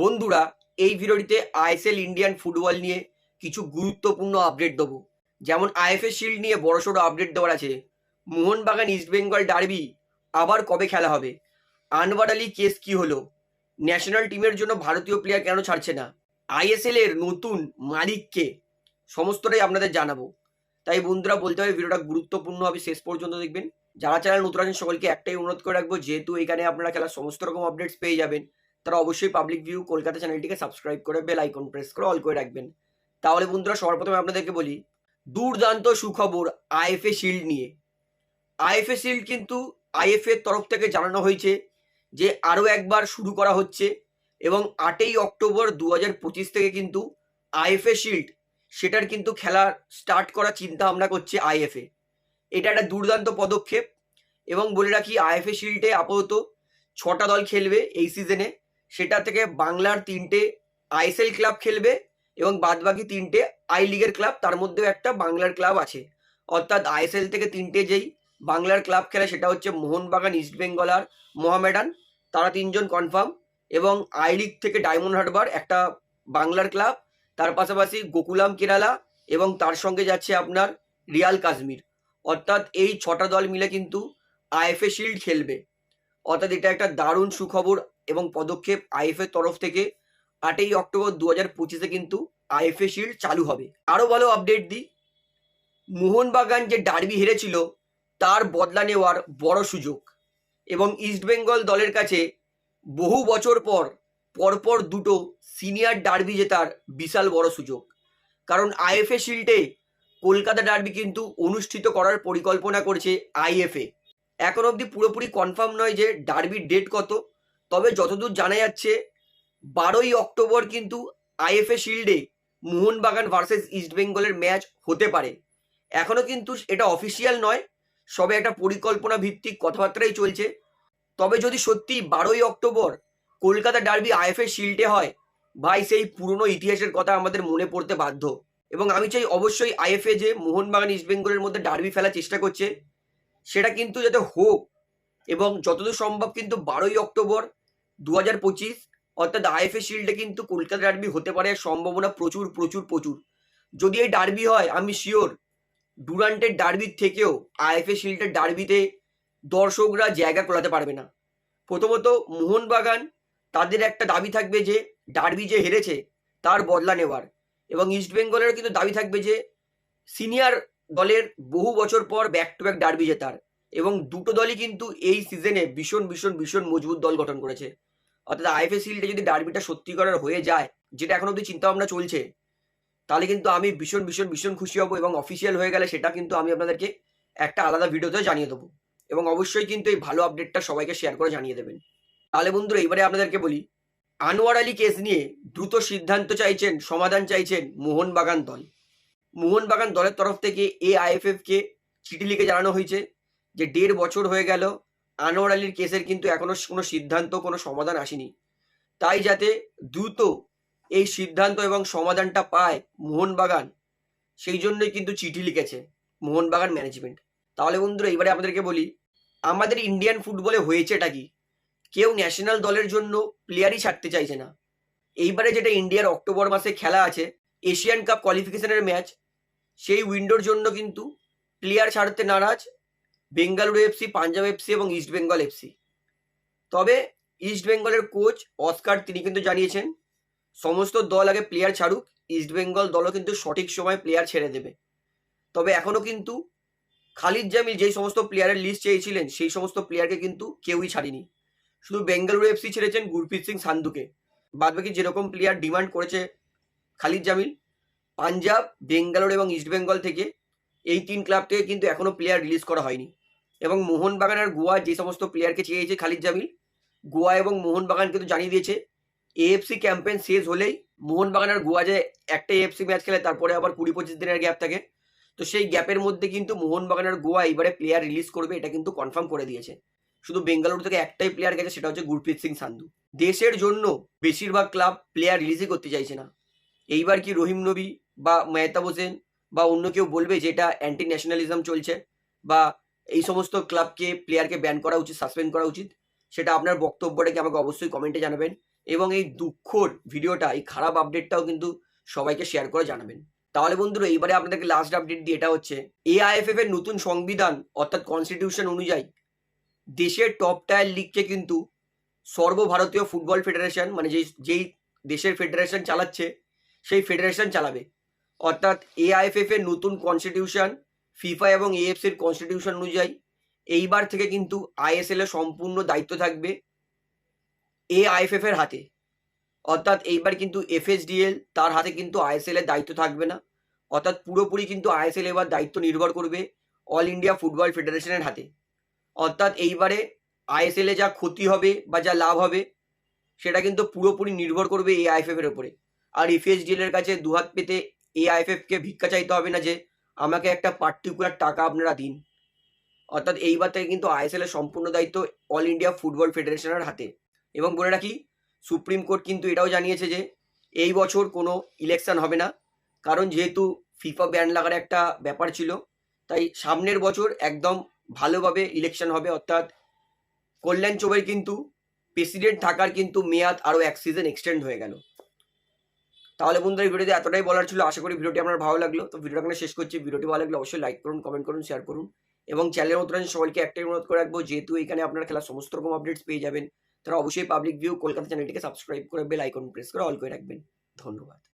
বন্ধুরা, এই ভিডিওটিতে আইএসএল ইন্ডিয়ান ফুটবল নিয়ে কিছু গুরুত্বপূর্ণ আপডেট দেবো। যেমন আইএফএ শিল্ড নিয়ে বড়সড় আপডেট দেওয়ার আছে। মোহনবাগান ইস্টবেঙ্গল ডার্বি আবার কবে খেলা হবে? আনওয়ার আলী কেস কি হলো? ন্যাশনাল টিমের জন্য ভারতীয় প্লেয়ার কেন ছাড়ছে না? আইএসএল এর নতুন মালিককে সমস্তটাই আপনাদের জানাব। তাই বন্ধুরা, বলতে হবে ভিডিওটা গুরুত্বপূর্ণ হবে, শেষ পর্যন্ত দেখবেন। যারা চ্যানেল নতুন আছেন, সকলকে একটাই অনুরোধ করে রাখব, যেহেতু এখানে আপনারা খেলার সমস্ত রকম আপডেটস পেয়ে যাবেন তারা অবশ্যই পাবলিক ভিউ কলকাতা চ্যানেলটিকে সাবস্ক্রাইব করে বেল আইকন প্রেস করে অল করে রাখবেন। তাহলে বন্ধুরা, সবার প্রথমে আপনাদেরকে বলি, দুর্দান্ত সুখবর আইএফএ শিল্ড নিয়ে। আইএফএ শিল্ড কিন্তু আইএফএ তরফ থেকে জানানো হয়েছে যে আরও একবার শুরু করা হচ্ছে এবং আটই অক্টোবর দু হাজার পঁচিশ থেকে কিন্তু আইএফএ শিল্ড সেটার কিন্তু খেলা স্টার্ট করার চিন্তা ভাবনা করছে আইএফএ এটা একটা দুর্দান্ত পদক্ষেপ এবং বলে রাখি আইএফএ শিল্ডে আপাতত ছটা দল খেলবে এই সিজনে সেটা থেকে বাংলার তিনটে আইএসএল ক্লাব খেলবে এবং বাদবাকি তিনটে আই লিগের ক্লাব, তার মধ্যেও একটা বাংলার ক্লাব আছে। অর্থাৎ আইএসএল থেকে তিনটে যেই বাংলার ক্লাব খেলে, সেটা হচ্ছে মোহনবাগান ইস্টবেঙ্গল আর মোহামেডান। তারা তিনজন কনফার্ম এবং আই লিগ থেকে ডায়মন্ড হারবার একটা বাংলার ক্লাব, তার পাশাপাশি গোকুলাম কেরালা এবং তার সঙ্গে যাচ্ছে আপনার রিয়াল কাশ্মীর। অর্থাৎ এই ছটা দল মিলে কিন্তু আইএফএ শিল্ড খেলবে। অর্থাৎ এটা একটা দারুণ সুখবর এবং পদক্ষেপ আইএফএ তরফ থেকে। আটই অক্টোবর দু হাজার পঁচিশে কিন্তু আইএফএ শিল্ড চালু হবে। আরও ভালো আপডেট দিই। মোহনবাগান যে ডার্বি হেরেছিল, তার বদলা নেওয়ার বড় সুযোগ। এবং ইস্টবেঙ্গল দলের কাছে বহু বছর পর, পরপর দুটো সিনিয়র ডার্বি জেতার বিশাল বড় সুযোগ। কারণ আইএফএ শিল্ডে কলকাতা ডার্বি কিন্তু অনুষ্ঠিত করার পরিকল্পনা করছে আইএফএ এখন অবধি পুরোপুরি কনফার্ম নয় যে ডার্বির ডেট কত। তবে যতদূর জানা যাচ্ছে, বারোই অক্টোবর কিন্তু আইএফএ শিল্ডে মোহনবাগান ভার্সেস ইস্টবেঙ্গলের ম্যাচ হতে পারে। এখনও কিন্তু এটা অফিসিয়াল নয়, সবে একটা পরিকল্পনা ভিত্তিক কথাবার্তাই চলছে। তবে যদি সত্যি বারোই অক্টোবর কলকাতা ডার্বি আইএফএ শিল্ডে হয়, ভাই সেই পুরনো ইতিহাসের কথা আমাদের মনে পড়তে বাধ্য। এবং আমি চাই অবশ্যই আইএফএ যে মোহনবাগান ইস্টবেঙ্গলের মধ্যে ডার্বি ফেলার চেষ্টা করছে সেটা কিন্তু যাতে হোক এবং যতদূর সম্ভব কিন্তু বারোই অক্টোবর দু হাজার পঁচিশ, অর্থাৎ আইএফএ শিল্ডে কিন্তু কলকাতা ডার্বি হতে পারে, সম্ভাবনা প্রচুর প্রচুর প্রচুর। যদি এই ডার্বি হয়, আমি শিওর ডুরান্টের ডার্বির থেকেও আইএফএ শিল্ডের ডার্বিতে দর্শকরা জায়গা কোলাতে পারবে না। প্রথমত মোহনবাগান, তাদের একটা দাবি থাকবে যে ডার্বি যে হেরেছে, তার বদলা নেওয়ার। এবং ইস্টবেঙ্গলের কিন্তু দাবি থাকবে যে সিনিয়র দলের বহু বছর পর ব্যাক টু ব্যাক ডার্বি জেতার। এবং দুটো দলই কিন্তু এই সিজনে ভীষণ ভীষণ ভীষণ মজবুত দল গঠন করেছে। অর্থাৎ আইএফএ শিল্ডে যদি ডার্বিটা সত্যিকারের হয়ে যায়, যেটা এখন অবধি চিন্তাভাবনা চলছে, তাহলে কিন্তু আমি ভীষণ ভীষণ ভীষণ খুশি হব এবং অফিসিয়াল হয়ে গেলে সেটা কিন্তু আমি আপনাদেরকে একটা আলাদা ভিডিওতে জানিয়ে দেবো। এবং অবশ্যই কিন্তু এই ভালো আপডেটটা সবাইকে শেয়ার করে জানিয়ে দেবেন। তাহলে বন্ধুরা, এবারে আপনাদেরকে বলি, আনোয়ার আলী কেস নিয়ে দ্রুত সিদ্ধান্ত চাইছেন, সমাধান চাইছেন মোহনবাগান দল। মোহনবাগান দলের তরফ থেকে এ আইএফএফকে চিঠি লিখে জানানো হয়েছে যে দেড় বছর হয়ে গেল আনোয়ার আলীর কেসের কিন্তু এখনও কোনো সিদ্ধান্ত, কোনো সমাধান আসেনি। তাই যাতে দ্রুত এই সিদ্ধান্ত এবং সমাধানটা পায় মোহনবাগান, সেই জন্যই কিন্তু চিঠি লিখেছে মোহনবাগান ম্যানেজমেন্ট তাহলে বন্ধুরা, এবারে আপনাদেরকে বলি, আমাদের ইন্ডিয়ান ফুটবলে হয়েছেটা কি? কেউ ন্যাশনাল দলের জন্য প্লেয়ারই ছাড়তে চাইছে না। এইবারে যেটা ইন্ডিয়ার অক্টোবর মাসে খেলা আছে এশিয়ান কাপ কোয়ালিফিকেশনের ম্যাচ সেই উইন্ডোর জন্য কিন্তু প্লেয়ার ছাড়তে নারাজ বেঙ্গালুরু এফসি, পাঞ্জাব এফসি এবং ইস্ট বেঙ্গল এফসি। তবে ইস্ট বেঙ্গলের কোচ অস্কার, তিনি কিন্তু জানিয়েছেন, সমস্ত দল আগে প্লেয়ার ছাড়ুক, ইস্ট বেঙ্গল দলও কিন্তু সঠিক সময় প্লেয়ার ছেড়ে দেবে। তবে এখনও কিন্তু খালিদ জামিল যেই সমস্ত প্লেয়ারের লিস্ট চেয়েছিলেন, সেই সমস্ত প্লেয়ারকে কিন্তু কেউই ছাড়িনি। শুধু বেঙ্গালুরু এফসি ছেড়েছেন গুরপ্রীত সিং সান্ধুকে। বাদবাকি যেরকম প্লেয়ার ডিমান্ড করেছে খালিদ জামিল পাঞ্জাব, বেঙ্গালোর এবং ইস্ট বেঙ্গল থেকে এই তিন ক্লাব থেকে কিন্তু এখনও প্লেয়ার রিলিজ করা হয়নি। এবং মোহনবাগান আর গোয়া যে সমস্ত প্লেয়ারকে চেয়েছে খালিদ জামিল, গোয়া এবং মোহনবাগান কিন্তু জানিয়ে দিয়েছে। এএফসি ক্যাম্পেন শেষ হলেই মোহনবাগান আর গোয়া যে একটা এএফসি ম্যাচ খেলে, তারপরে আবার কুড়ি পঁচিশ দিনের গ্যাপ থাকে। তো সেই গ্যাপের মধ্যে কিন্তু মোহনবাগান আর গোয়া এবারে প্লেয়ার রিলিজ করবে, এটা কিন্তু কনফার্ম করে দিয়েছে। শুধু বেঙ্গালুরু থেকে একটাই প্লেয়ার গেছে, সেটা হচ্ছে গুরপ্রীত সিং সান্ধু। দেশের জন্য বেশিরভাগ ক্লাব প্লেয়ার রিলিজই করতে চাইছে না। এইবার কি রহিম নবী বা মেহতাব হোসেন বা অন্য কেউ বলবে যে এটা অ্যান্টি ন্যাশনালিজম চলছে বা এই সমস্ত ক্লাবকে প্লেয়ারকে ব্যান করা উচিত সাসপেন্ড করা উচিত, সেটা আপনার বক্তব্যটাকে আমাকে অবশ্যই কমেন্টে জানাবেন এবং এই দুঃখর ভিডিওটা, এই খারাপ আপডেটটাও কিন্তু সবাইকে শেয়ার করে জানাবেন। তাহলে বন্ধুরা, এইবারে আপনাদেরকে লাস্ট আপডেট দিয়ে এটা হচ্ছে এআইএফএফ এর নতুন সংবিধান, অর্থাৎ কনস্টিটিউশন অনুযায়ী, দেশের টপ টায়ার লিগকে কিন্তু সর্বভারতীয় ফুটবল ফেডারেশন মানে যেই যেই দেশের ফেডারেশন চালাচ্ছে, সেই ফেডারেশন চালাবে। অর্থাৎ এআইএফএফ এর নতুন কনস্টিটিউশন ফিফা এবং এএফসির কনস্টিটিউশন অনুযায়ী এইবার থেকে কিন্তু আইএসএল এর সম্পূর্ণ দায়িত্ব থাকবে এআইএফএফ এর হাতে। অর্থাৎ এইবার কিন্তু এফএসডিএল তার হাতে কিন্তু আইএসএল এর দায়িত্ব থাকবে না। অর্থাৎ পুরোপুরি কিন্তু আইএসএল এবার দায়িত্ব নির্ভর করবে অল ইন্ডিয়া ফুটবল ফেডারেশনের হাতে। অর্থাৎ এইবারে আইএসএল এ যা ক্ষতি হবে বা যা লাভ হবে, সেটা কিন্তু পুরোপুরি নির্ভর করবে এই আইএফএফ এর উপরে। আর এফএসডিএল এর কাছে দুহাত পেতে এই আইএফএফ কে ভিক্ষা চাইতে হবে না যে আমাকে একটা পার্টিকুলার টাকা আপনারা দিন। অর্থাৎ এইবার থেকে কিন্তু আইএসএল এর সম্পূর্ণ দায়িত্ব অল ইন্ডিয়া ফুটবল ফেডারেশনের হাতে। এবং বলে রাখি সুপ্রিম কোর্ট কিন্তু এটাও জানিয়েছে যে এই বছর কোনো ইলেকশন হবে না। কারণ যেহেতু ফিফা ব্যান লাগার একটা ব্যাপার ছিল, তাই সামনের বছর একদম ভালোভাবে ইলেকশন হবে। অর্থাৎ কল্যাণ চৌবের কিন্তু প্রেসিডেন্ট থাকার কিন্তু মেয়াদ আরও এক সিজন এক্সটেন্ড হয়ে গেল। তাহলে বন্ধুরা এই ভিডিওতে এতটাই বলার ছিল। আশা করি ভিডিওটি আপনার ভালো লাগল। তো ভিডিওটা এখানে শেষ করছি। ভিডিওটি ভালো লাগলে অবশ্যই লাইক করুন কমেন্ট করুন শেয়ার করুন এবং চ্যানেলের মতো সবাইকে একটাই অনুরোধ করে রাখব, যেহেতু এখানে আপনার খেলার সমস্ত রকম আপডেটস পেয়ে যাবেন, তারা অবশ্যই পাবলিক ভিউ কলকাতা চ্যানেলটিকে সাবস্ক্রাইব করে বেল আইকন প্রেস করে অল করে রাখবেন। ধন্যবাদ।